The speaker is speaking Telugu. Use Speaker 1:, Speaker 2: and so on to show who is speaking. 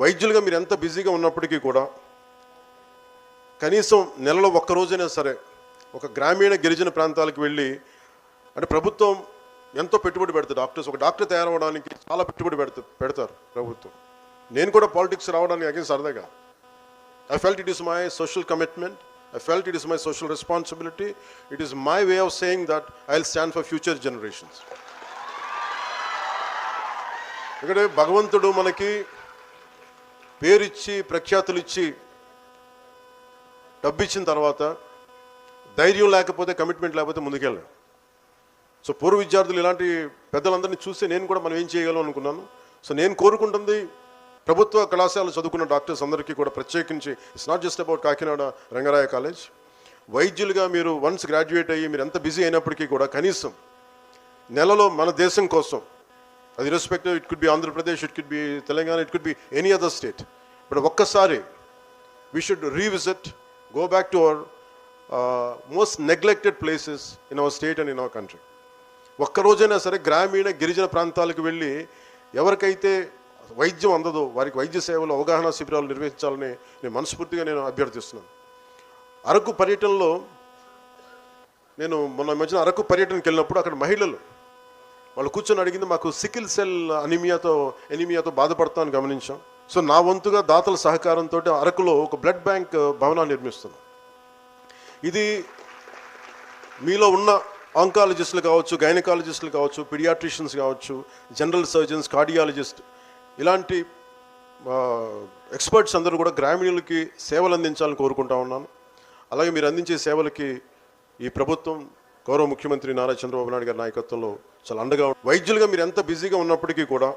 Speaker 1: వైద్యులుగా మీరు ఎంత బిజీగా ఉన్నప్పటికీ కూడా కనీసం నెలలో ఒక్క రోజైనా సరే ఒక గ్రామీణ గిరిజన ప్రాంతాలకు వెళ్ళి అంటే ప్రభుత్వం ఎంతో పెట్టుబడి పెడుతుంది డాక్టర్స్. ఒక డాక్టర్ తయారవడానికి చాలా పెట్టుబడి పెడుతు పెడతారు ప్రభుత్వం. నేను కూడా పాలిటిక్స్ రావడానికి అగేన్ సరదాగా. I felt it is my social commitment I felt it is my social responsibility it is my way of saying that I will stand for future generations ఎందుకంటే భగవంతుడు మనకి పేరిచ్చి ప్రఖ్యాతులు ఇచ్చి డబ్బు ఇచ్చిన తర్వాత ధైర్యం లేకపోతే కమిట్మెంట్ లేకపోతే ముందుకెళ్ళాం. సో పూర్వ విద్యార్థులు ఇలాంటి పెద్దలందరినీ చూస్తే నేను కూడా మనం ఏం చేయగలం అనుకున్నాను. సో నేను కోరుకుంటుంది ప్రభుత్వ కళాశాలలో చదువుకున్న డాక్టర్స్ అందరికీ కూడా ప్రత్యేకించి it's not just about Kakinada Rangaraya college. వైద్యులుగా మీరు వన్స్ గ్రాడ్యుయేట్ అయ్యి మీరు ఎంత బిజీ అయినప్పటికీ కూడా కనీసం నెలలో మన దేశం కోసం అది respective it could be Andhra Pradesh it could be Telangana it could be any other state but ఒక్కసారి we should revisit go back to our most neglected places in our state and in our country ఒక్క రోజైనా సరే గ్రామీణ గిరిజన ప్రాంతాలకు వెళ్ళి ఎవరికైతే వైద్యం అందదో వారికి వైద్య సేవలు అవగాహన శిబిరాలు నిర్వహించాలని నేను మనస్ఫూర్తిగా నేను అభ్యర్థిస్తున్నాను. అరకు పర్యటనలో నేను మొన్న మధ్యన అరకు పర్యటనకి వెళ్ళినప్పుడు అక్కడ మహిళలు వాళ్ళు కూర్చొని అడిగింది మాకు సికిల్ సెల్ అనిమియాతో ఎనిమియాతో బాధపడతామని గమనించాం. సో నా వంతుగా దాతల సహకారంతో అరకులో ఒక బ్లడ్ బ్యాంక్ భవనాన్ని నిర్మిస్తున్నాం. ఇది మీలో ఉన్న ఆంకాలజిస్టులు కావచ్చు గైనకాలజిస్టులు కావచ్చు పిడియాట్రిషియన్స్ కావచ్చు జనరల్ సర్జన్స్ కార్డియాలజిస్ట్ ఇలాంటి ఎక్స్పర్ట్స్ అందరూ కూడా గ్రామీణులకి సేవలు అందించాలని కోరుకుంటా ఉన్నాను. అలాగే మీరు అందించే సేవలకి ఈ ప్రభుత్వం గౌరవ ముఖ్యమంత్రి నారా చంద్రబాబు నాయుడు గారి నాయకత్వంలో చాలా అండగా వైద్యులుగా మీరు ఎంత బిజీగా ఉన్నప్పటికీ కూడా